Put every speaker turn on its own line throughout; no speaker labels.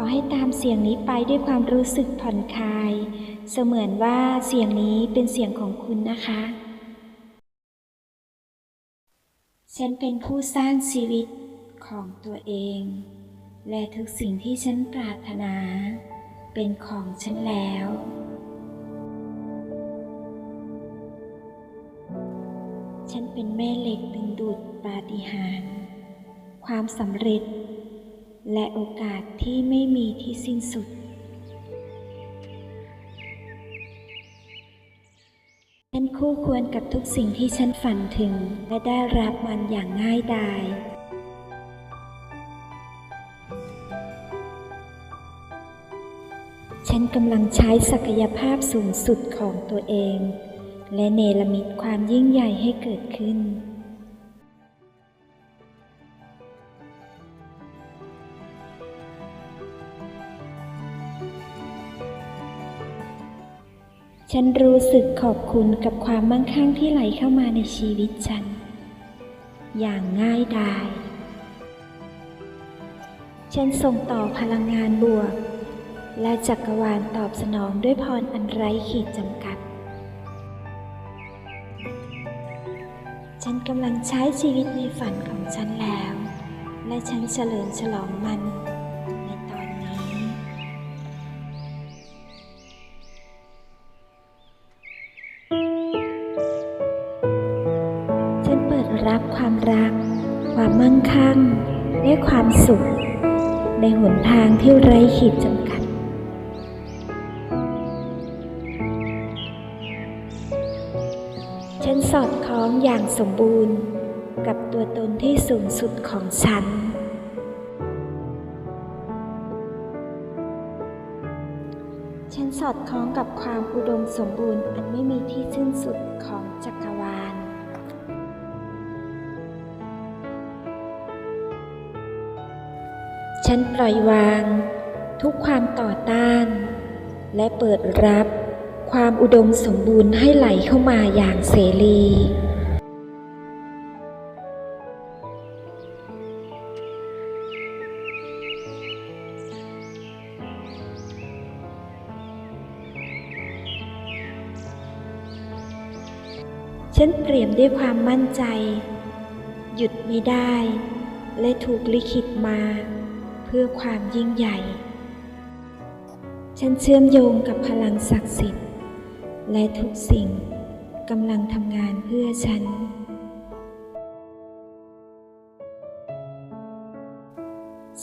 อให้ตามเสียงนี้ไปด้วยความรู้สึกผ่อนคลาย เสมือนว่าเสียงนี้เป็นเสียงของคุณนะคะ ฉันเป็นผู้สร้างชีวิตของตัวเอง และทุกสิ่งที่ฉันปรารถนา เป็นของฉันแล้ว ฉันเป็นแม่เหล็กดึงดูดปาฏิหาริย์ความสำเร็จ และโอกาสที่ไม่มีที่สิ้นสุดฉันคู่ควรกับทุกสิ่งที่ฉันฝันถึง และได้รับมันอย่างง่ายดายฉันกำลังใช้ศักยภาพสูงสุดของตัวเอง และเนรมิตความยิ่งใหญ่ให้เกิดขึ้น ฉันรู้สึกขอบคุณกับความมั่งคั่งที่ไหลเข้ามาในชีวิตฉัน อย่างง่ายดาย ฉันส่งต่อพลังงานบวก และจักรวาลตอบสนองด้วยพรอันไร้ขีดจำกัด ฉันกำลังใช้ชีวิตในฝันของฉันแล้ว และฉันเฉลิมฉลองมัน ดรับความรัก ความมั่งคั่ง และความสุข ในหนทางที่ไร้ขีดจำกัด ฉันสอดคล้องอย่างสมบูรณ์ กับตัวตนที่สูงสุดของฉันฉันสอดคล้องกับความอุดมสมบูรณ์อันไม่มีที่สิ้นสุดของจัก ฉันปล่อยวาง ทุกความต่อต้าน และเปิดรับความอุดมสมบูรณ์ให้ไหลเข้ามาอย่างเสรีฉันเปรียมด้วยความมั่นใจ หยุดไม่ได้ และถูกลิขิตมา พื่อความยิ่งใหญ่ ฉันเชื่อมโยงกับพลังศักดิ์สิทธิ์ และทุกสิ่งกำลังทำงานเพื่อฉัน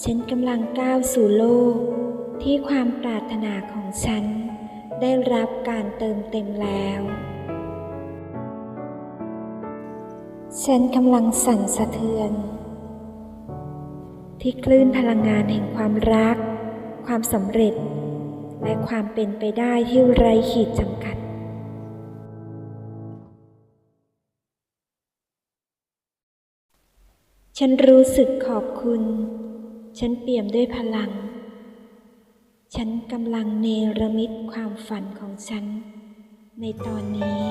ฉันกำลังก้าวสู่โลก ที่ความปรารถนาของฉัน ได้รับการเติมเต็มแล้ว ฉันกำลังสั่นสะเทือน ที่คลื่นพลังงานแห่งความรัก ความสำเร็จ และความเป็นไปได้ที่ไร้ขีดจำกัดฉันรู้สึกขอบคุณ ฉันเปี่ยมด้วยพลัง ฉันกำลังเนรมิตความฝันของฉัน ในตอนนี้